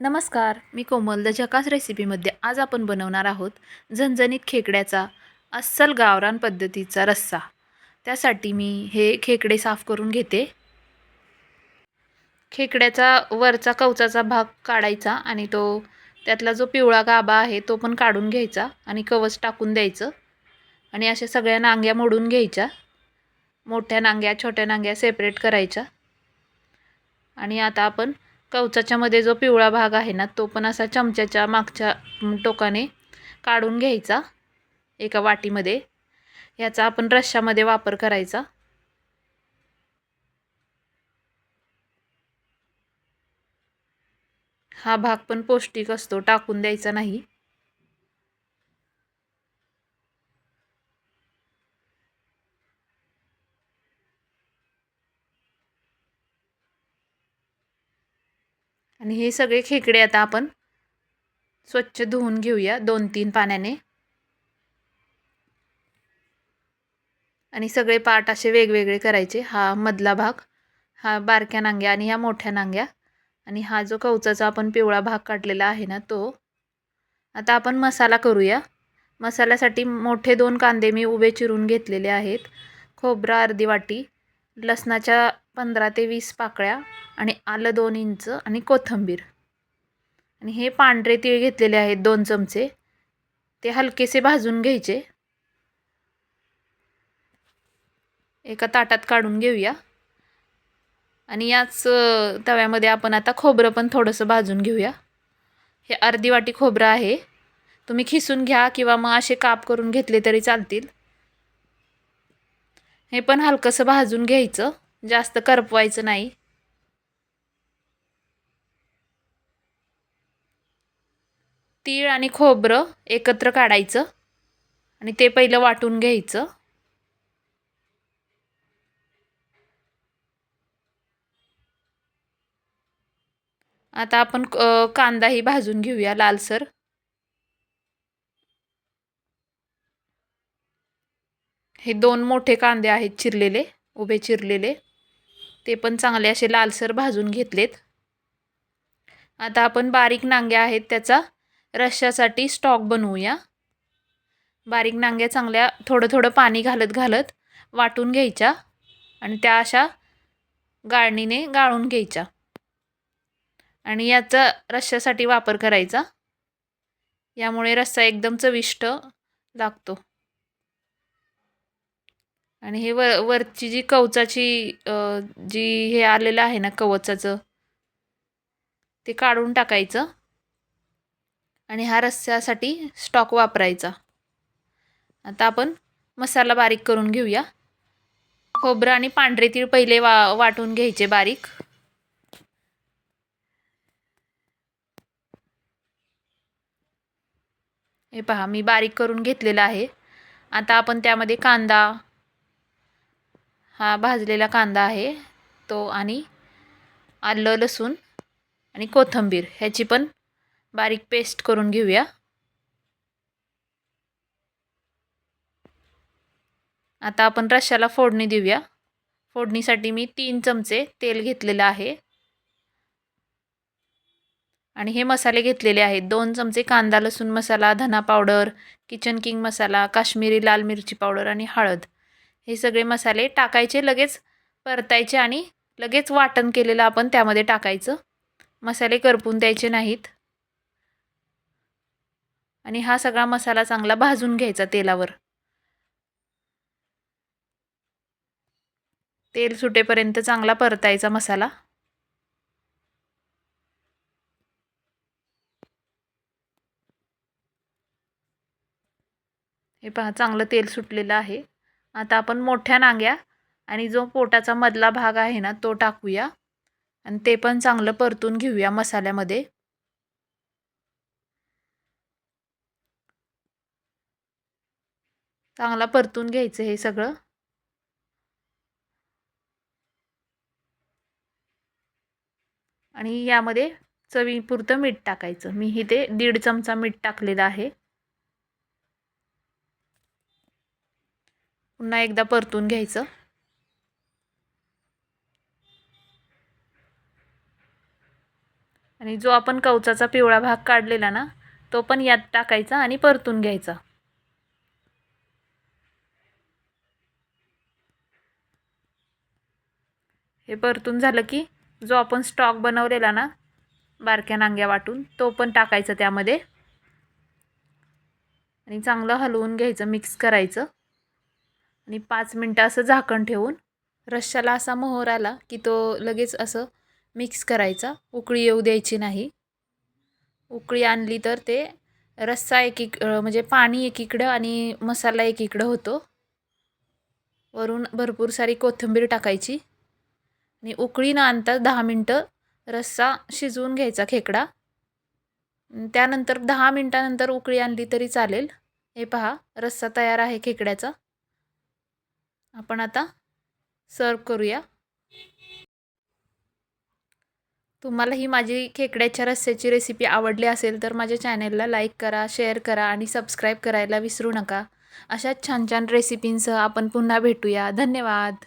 नमस्कार मी कोमल द झकास रेसिपीमध्ये आज आपण बनवणार आहोत झणझणीत खेकड्याचा अस्सल गावरान पद्धतीचा रस्सा. त्यासाठी मी हे खेकडे साफ करून घेते. खेकड्याचा वरचा कवचाचा भाग काढायचा आणि तो त्यातला जो पिवळा गाभा आहे तो पण काढून घ्यायचा आणि कवच टाकून द्यायचं. आणि अशा सगळ्या नांग्या मोडून घ्यायच्या. मोठ्या नांग्या छोट्या नांग्या सेपरेट करायच्या. आणि आता आपण कवचाच्या मध्ये जो पिवळा भाग आहे ना तो पण असा चमच्याच्या मागच्या टोकाने काढून घ्यायचा एका वाटीमध्ये. याचा आपण रश्श्यामध्ये वापर करायचा. हा भाग पण पौष्टिक असतो टाकून द्यायचा नाही. आणि हे सगळे खेकडे आता आपण स्वच्छ धुवून घेऊया दोन तीन पाण्याने. आणि सगळे पार्ट असे वेगवेगळे करायचे. हा मधला भाग हा बारक्या नांग्या आणि ह्या मोठ्या नांग्या. आणि हा जो कवचाचा आपण पिवळा भाग काढलेला आहे ना तो. आता आपण मसाला करूया. मसाल्यासाठी मोठे दोन कांदे मी उभे चिरून घेतलेले आहेत. खोबरा अर्धी वाटी लसणाच्या पंधरा ते वीस पाकळ्या आणि आलं दोन इंच आणि कोथिंबीर. आणि हे पांढरे तीळ घेतलेले आहेत दोन चमचे. ते हलकेसे भाजून घ्यायचे. एका ताटात काढून घेऊया. आणि याच तव्यामध्ये आपण आता खोबरं पण थोडंसं भाजून घेऊया. हे अर्धी वाटी खोबरं आहे. तुम्ही खिसून घ्या किंवा मग असे काप करून घेतले तरी चालतील. हे पण हलकंसं भाजून घ्यायचं. जास्त करपवायचं नाही. तीळ आणि खोबरं एकत्र काढायचं आणि ते पहिलं वाटून घ्यायचं. आता आपण कांदाही भाजून घेऊया लालसर. हे दोन मोठे कांदे आहेत चिरलेले उभे चिरलेले. ते पण चांगले असे लालसर भाजून घेतलेत. आता आपण बारीक नांग्या आहेत त्याचा रश्श्यासाठी स्टॉक बनवूया. बारीक नांग्या चांगल्या थोडं थोडं पाणी घालत घालत वाटून घ्यायच्या आणि त्या अशा गाळणीने गाळून घ्यायच्या. आणि याचा रश्श्यासाठी वापर करायचा. यामुळे रस्सा एकदम चविष्ट लागतो. आणि हे व वरची जी कवचाची जी हे आलेलं आहे ना कवचाचं ते काढून टाकायचं. आणि हा रस्स्यासाठी स्टॉक वापरायचा. आता आपण मसाला बारीक करून घेऊया. खोबरं आणि पांढरे तीळ पहिले वा वाटून घ्यायचे बारीक. हे पहा मी बारीक करून घेतलेलं आहे. आता आपण त्यामध्ये कांदा हा भाजलेला कांदा आहे. तो आणि आलं लसूण आणि कोथिंबीर ह्याची पण बारीक पेस्ट करून घेऊया. आता आपण रश्याला फोडणी देऊया. फोडणीसाठी मी तीन चमचे तेल घेतलेलं आहे. आणि हे मसाले घेतलेले आहेत. दोन चमचे कांदा लसूण मसाला धना पावडर किचन किंग मसाला काश्मीरी लाल मिरची पावडर आणि हळद. हे सगळे मसाले टाकायचे लगेच परतायचे आणि लगेच वाटण केलेलं आपण त्यामध्ये टाकायचं. मसाले करपून द्यायचे नाहीत. आणि हा सगळा मसाला चांगला भाजून घ्यायचा तेलावर. तेल सुटेपर्यंत चांगला परतायचा मसाला. हे पहा चांगलं तेल सुटलेलं आहे. आता आपण मोठ्या नांग्या आणि जो पोटाचा मधला भाग आहे ना तो टाकूया. आणि ते पण चांगलं परतून घेऊया मसाल्यामध्ये. चांगला परतून घ्यायचं हे सगळं. आणि यामध्ये चवीपुरतं मीठ टाकायचं. मी इथे दीड चमचा मीठ टाकलेलं आहे. पुन्हा एकदा परतून घ्यायचं. आणि जो आपण कवचाचा पिवळा भाग काढलेला ना तो पण यात टाकायचा आणि परतून घ्यायचा. हे परतून झालं की जो आपण स्टॉक बनवलेला ना बारक्या नांग्या वाटून तो पण टाकायचा त्यामध्ये. आणि चांगलं हलवून घ्यायचं मिक्स करायचं. आणि पाच मिनटं असं झाकण ठेवून रश्शाला असा मोहर आला की तो लगेच असं मिक्स करायचा. उकळी येऊ द्यायची नाही. उकळी आणली तर ते रस्सा एकीक म्हणजे पाणी एकीकडं आणि मसाला एकीकडं होतो. वरून भरपूर सारी कोथिंबीर टाकायची. आणि उकळी न आणता दहा मिनटं रस्सा शिजवून घ्यायचा खेकडा. त्यानंतर दहा मिनटानंतर उकळी आणली तरी चालेल. हे पहा रस्सा तयार आहे खेकड्याचा. आपण आता सर्व करूया. तुम्हाला ही माझी खेकड्याच्या रस्स्याची रेसिपी आवडली असेल तर माझ्या चॅनेलला लाईक करा शेअर करा आणि सबस्क्राईब करायला विसरू नका. अशाच छान छान रेसिपींसह आपण पुन्हा भेटूया. धन्यवाद.